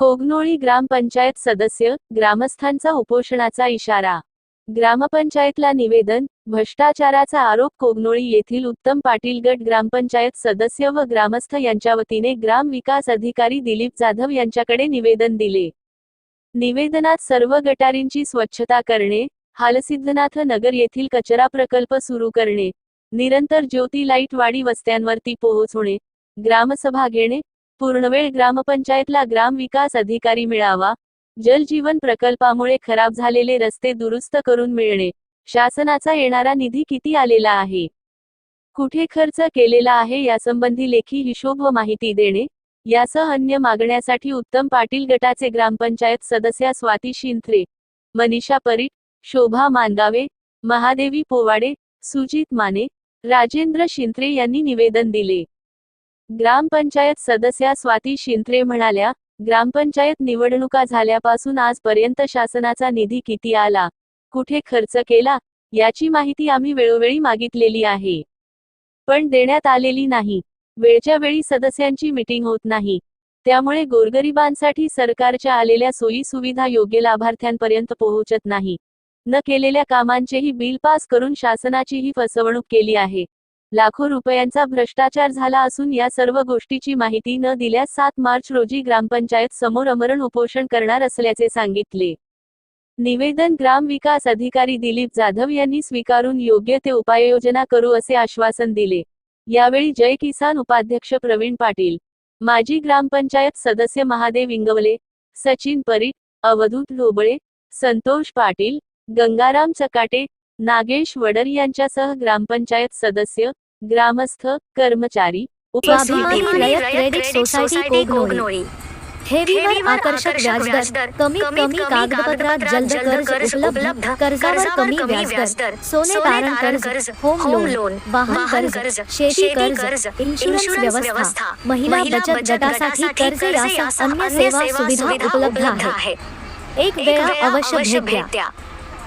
कोगनोळी ग्रामपंचायत सदस्य ग्रामस्थांचा उपोषणाचा इशारा. ग्रामपंचायतला निवेदन भ्रष्टाचाराचा आरोप कोगनोळी येथील उत्तम पाटील गट ग्रामपंचायत सदस्य व ग्रामस्थ यांच्या वतीने ग्राम विकास अधिकारी दिलीप जाधव यांच्याकडे निवेदन दिले. निवेदनात सर्व गटारींची स्वच्छता करणे हालसिद्धनाथ नगर येथील कचरा प्रकल्प सुरू करणे निरंतर ज्योती लाइट वाडी वस्त्यांवरती पोहोचवणे ग्रामसभा घेणे पूर्णवेळ ग्रामपंचायतला ग्राम विकास अधिकारी मिळावा जलजीवन प्रकल्पामुळे खराब झालेले रस्ते दुरुस्त करून मिळणे शासनाचा येणारा निधी किती आलेला आहे? कुठे खर्च केलेला आहे यासंबंधी लेखी हिशोब व माहिती देणे यासह अन्य मागण्यासाठी उत्तम पाटील गटाचे ग्रामपंचायत सदस्या स्वाती शिंथरे मनीषा परीट शोभा मानगावे महादेवी पोवाडे सुजित माने राजेंद्र शिंत्रे यांनी निवेदन दिले. ग्रामपंचायत सदस्या स्वाती शिंत्रे म्हणाल्या ग्रामपंचायत निवडणुका झाल्यापासून आजपर्यंत शासनाचा निधी किती आला? कुठे खर्च केला? याची माहिती आम्ही वेळोवेळी मागितलेली आहे. पण देण्यात आलेली नाही. वेळच्या वेळी सदस्यांची मिटिंग होत नाही. त्यामुळे गोरगरिबांसाठी सरकारच्या आलेल्या सोयी सुविधा योग्य लाभार्थ्यांपर्यंत पोहोचत नाही. न केलेल्या कामांचेही बिल पास करून शासनाचीही फसवणूक केली आहे. लाखो रुपयांचा भ्रष्टाचार झाला असून या सर्व गोष्टीची माहिती न दिल्यास सात मार्च रोजी ग्रामपंचायत समोर अमरण उपोषण करणार असल्याचे सांगितले. निवेदन ग्राम विकास अधिकारी दिलीप जाधव यांनी स्वीकारून योग्य ते उपाययोजना करू असे आश्वासन दिले. यावेळी जय किसान उपाध्यक्ष प्रवीण पाटील माजी ग्रामपंचायत सदस्य महादेव इंगवले सचिन परीट अवधूत ढोबळे संतोष पाटील गंगाराम चकाटे नागेश वडर यांच्यासह ग्रामपंचायत सदस्य ग्रामस्थ कर्मचारी क्रेडिट सोसायटी ठेवीवर आकर्षक व्याजदर कमीत कमी कागदपत्रात जलद कर्ज उपलब्ध कर्जावर कमी व्याजदर सोने तारण कर्ज होम लोन वाहन कर्ज शेती कर्ज इन्शुरन्स व्यवस्था महिला बचत गटासाठी कर्ज यासह अन्य सेवा सुविधा उपलब्ध आहे. एक वेळा अवश्य भेट द्या.